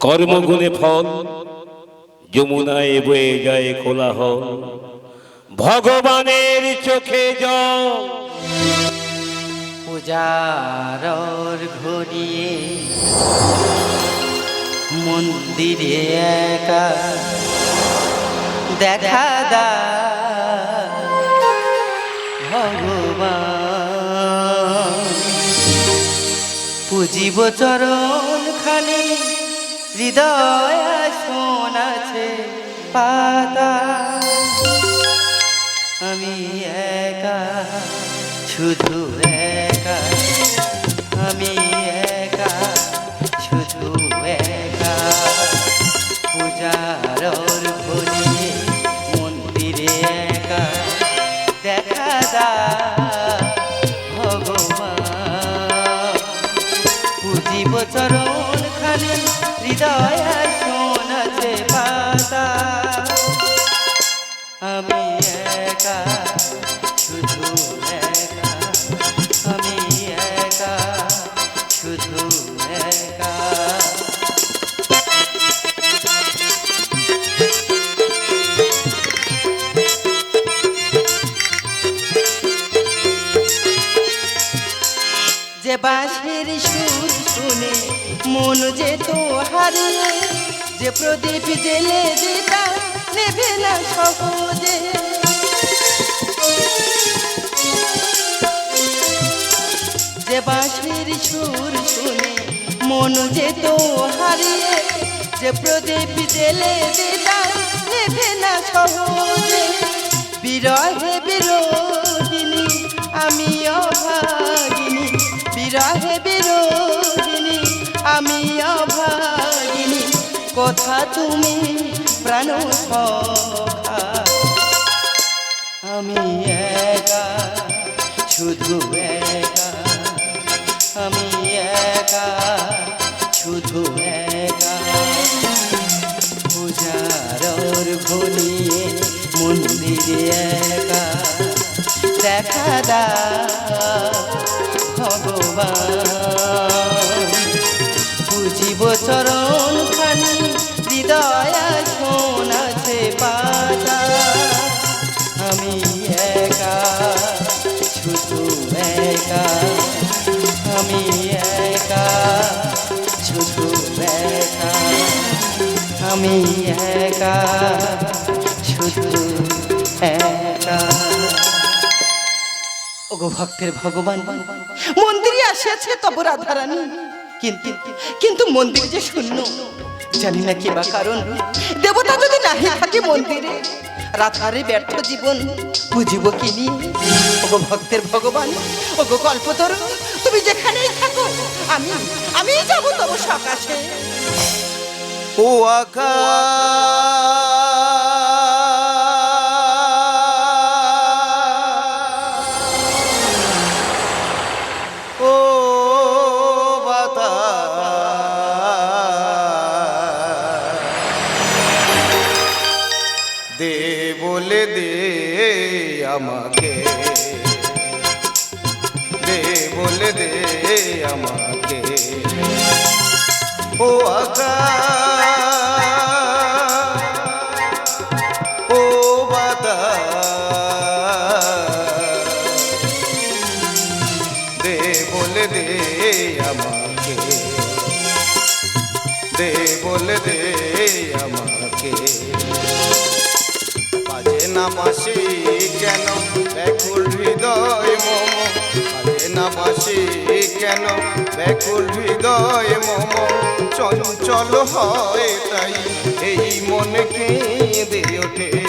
কর্মগুণে ফল, যমুনায় বয়ে যায় খোলা হল ভগবানের চোখে জল। পূজারর ঘনিয়ে মন্দিরে একা দেখা দা। ভগবান, পুজিব চরণ খানি হৃদয় শোনাছে পাতা। আমি একা শুধু একা। আমি আমি একা, শুধু যে বাঁশের সুর শুনে মন যে তো হারিয়ে, যে প্রদীপ জেলে যেটা নেবে না সহজে যে বাঁশির সুর শুনে মন যে তো হারিয়ে, যে প্রদীপ জেলে যেটা নেবে না সহজে বিরহে বিরোহিনী আমি অভাগিনী বিরহে কথা তুমি প্রাণ আমি একা, শুধু একা। আমি একা, শুধু একা। পূজার ভুলিয়ে মন্দিরে একা। দেখা দা ভগবান। বুঝিব চরণ খানি হৃদয় শোনাছে পাতা? আমি একা, শুধু একা। আমি একা, শুধু একা। আমি একা, শুধু একা। ওগো ভক্তের ভগবান, মন্দিরে আসিয়াছে তব রাধারানী। কিন্তু কিন্তু মন্দির যে শূন্য, জানি না কি বা কারণ। দেবতা যদি নাহি থাকে মন্দিরে, রাধারে ব্যর্থ জীবন বুঝিব কি নিয়ে ওগো ভক্তের ভগবান, ওগো কল্পতরু, তুমি যেখানেই থাকো, আমি আমি যাব তব সকাশে। ও আকা দে, বলে দে আমাকে। দে, বলে দে আমাকে। ও আকা ও বাতা দে, বলে দে আমাকে। দে, বলে দে আমাকে। না বাসি কেন? ব্যাকুল হৃদয় মম। বাজে না বাসি কেন? ব্যাকুল হৃদয় মম। চঞ্চল হয় তাই, এই মনে কেঁদে ওঠে।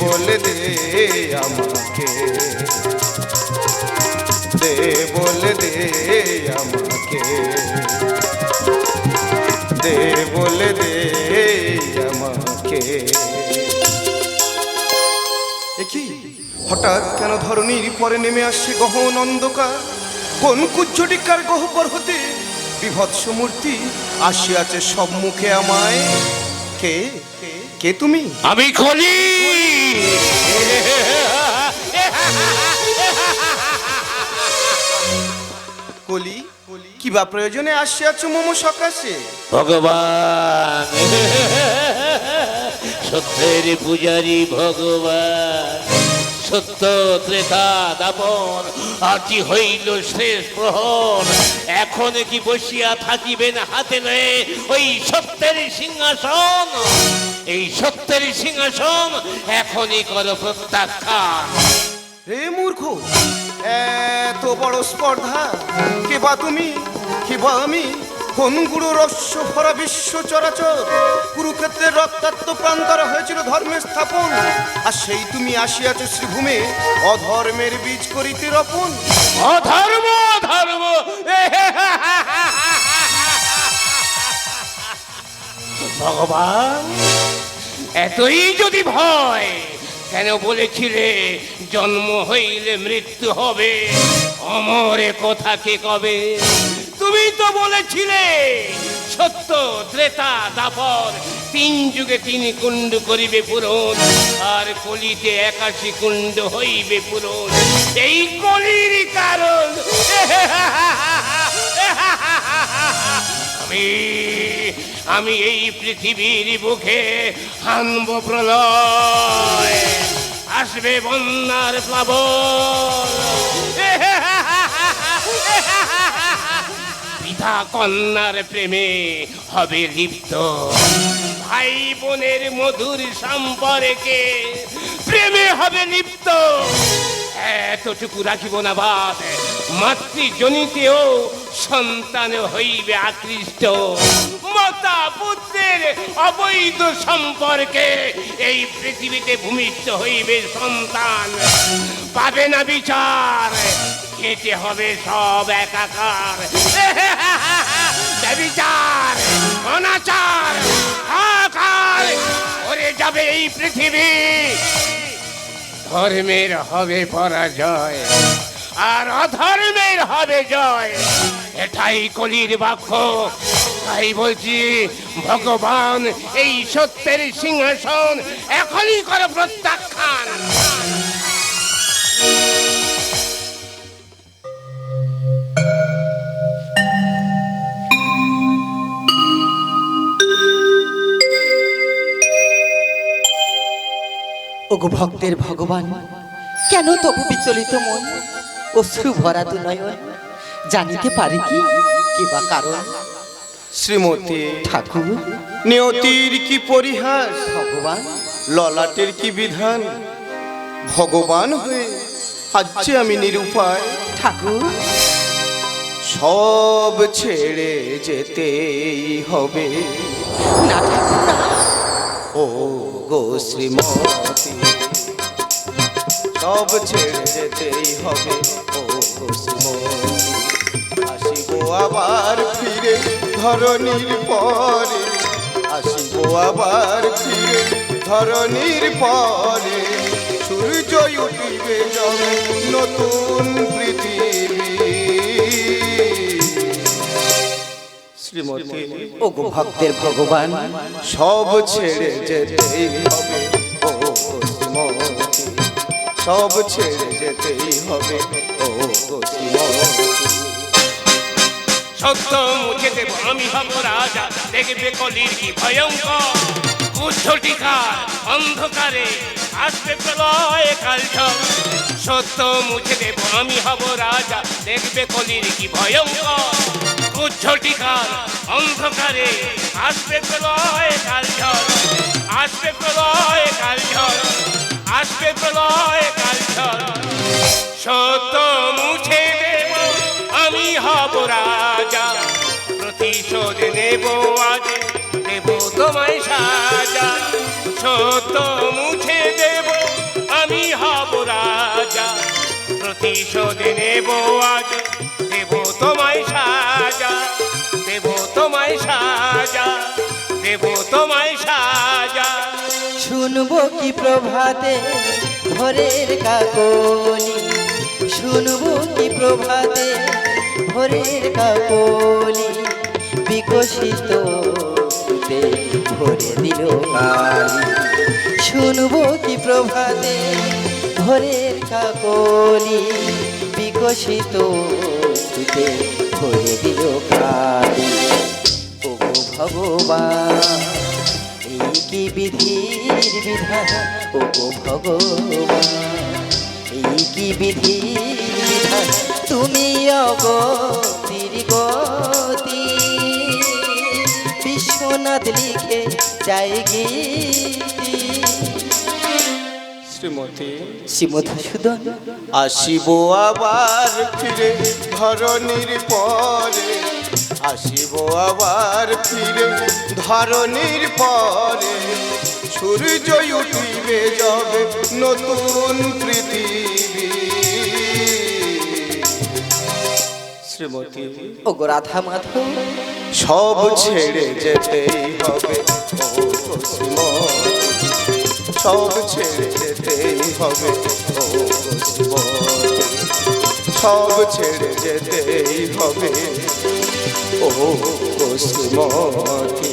বলে দে আমাকে। দে বলে দে আমাকে। দে বলে দে আমাকে। দেখি হঠাৎ কেন ধরনীর পরে নেমে আসছে গহন অন্ধকার? কোন কুজ্জটিকার গহ্বর হতে বিভৎস মূর্তি আসিয়াছে সব মুখে আমায়? কে? কে তুমি? আমি খলি কলি কি বা প্রয়োজনে আসিয়াছ মোমো সকাশে? ভগবান। সত্যের পূজারি ভগবান। সত্য ত্রেতা দাপন আটি হইল শেষ প্রহর। এখন কি বসিয়া থাকিবেন হাতে লয়ে ওই সত্যের সিংহাসন? এই সত্যের সিংহাসন এখনই কর প্রত্যাখ্যান। রে মূর্খ এত বড় স্পর্ধা কে বা তুমি কে বা আমি কোন গুরু রস্য ভরা বিশ্ব চরাচর কুরুক্ষেত্রের রক্তাক্ত প্রান্তর হয়েছিল ধর্মের স্থাপন আর সেই তুমি আসিয়াছ শ্রীভূমে অধর্মের বীজ করিতে রপন অধর্ম অধর্ম ভগবান? এতই যদি ভয়, কেন বলেছিলে জন্ম হইলে মৃত্যু হবে? অমরে কথা কে কবে? তুমি তো বলেছিলে, সত্য ত্রেতা দাপর, তিন যুগে তিন কুণ্ড করিবে পূরণ, আর কলিতে একাশি কুণ্ড হইবে পূরণ। এই কলির কারণ আমি আমি এই পৃথিবীর বুকে হানব প্রলয়। আসবে বন্যার প্লাবন। পিতা কন্যার প্রেমে হবে লিপ্ত। ভাই বোনের মধুর সম্পর্কে প্রেমে হবে লিপ্ত। এতটুকু রাখিব না বাদ মাতৃজনিতেও সন্তান হইবে আকৃষ্ট। মাতা পুত্রের অবৈধ সম্পর্কে এই পৃথিবীতে ভূমিষ্ঠ হইবে সন্তান। পাবে না বিচার, কেটে হবে সব একাকার। বিচার অনাচার, হাহাকার ওরে যাবে এই পৃথিবী। ধর্মের হবে পরাজয়, আর অধর্মের হবে জয়। এটাই কলির বাক্য। তাই বলছি, ভগবান, এই সত্যের সিংহাসন এখনই করে প্রত্যাখ্যান। ভক্তের ভগবান, কেন তবু বিচলিত মন? অশ্রু ভরা দু নয়ন জানিতে পারি কি? কে বা কারণ? শ্রীমতী ঠাকুর নিয়তির কি পরিহাস? ভগবান? ললাটের কি বিধান? ভগবান হয়ে আজ আমি নিরুপায়। ঠাকুর। সব ছেড়ে যেতেই হবে। না ঠাকুর না। ও গো শ্রীমতী সব ছেড়ে যেতেই হবে। ও গো শ্রীমতী। আবার ফিরে ধরনীর পরে। আসিব আবার ফিরে ধরনীর পরে। সূর্য উঠিবে যবে নতুন পৃথিবী। শ্রীমতী ওগো ভক্তের ভগবান সব ছেড়ে যেতেই হবে। ও শ্রীমতী সব ছেড়ে যেতেই হবে। ও শ্রীমতী সত্য মুছে দেব আমি হব রাজা। দেখবে কলির কি ভয়ঙ্কর। উদ্ধটিকার অন্ধকারে আসবে প্রলয় কালঝড় সত্য মুছে দেব আমি হব রাজা। দেখবে কলির কি ভয়ঙ্কর। উদ্ধটিকার অন্ধকারে আসবে প্রলয় কালঝড় আসবে প্রলয় কালঝড় আসবে প্রলয় কালঝড় সত্য মুছে দেব আমি হব রাজা। প্রতিশোধ নেব আজ দেব তোমায় সাজা। সত্য মুছে দেব, আমি হব রাজা। প্রতিশোধ নেব আজ দেব তোমায় সাজা। দেব তোমায় সাজা দেব তোমায় সাজা। শুনব কি প্রভাতে ভোরের কাকনি শুনব কি প্রভাতে ভোরের কাকলি বিকশিত ভরে দিল কালি। শুনব কি প্রভাতে ভোরের কাকলি বিকশিত ভরে দিল কালি। ও ভগবান, এই কি বিধির বিধান? ও ভগবান, এই কি বিধির বিধান তুমি অগতির গতি। বিশ্বনাথ লিখে গীতি। শ্রীমতী শ্রীমধুসূদন আসিব আবার ফিরে ধরণীর পরে। আসিব আবার ফিরে ধরণীর পরে। সূর্য উঠিবে যাবে নতুন পৃথিবী। শ্রীমতী। ও গো রাধা মাধব, সব ছেড়ে যেতেই হবে। সব ছেড়ে যেতেই হবে। সব ছেড়ে যেতেই হবে। ও শ্রীমতী।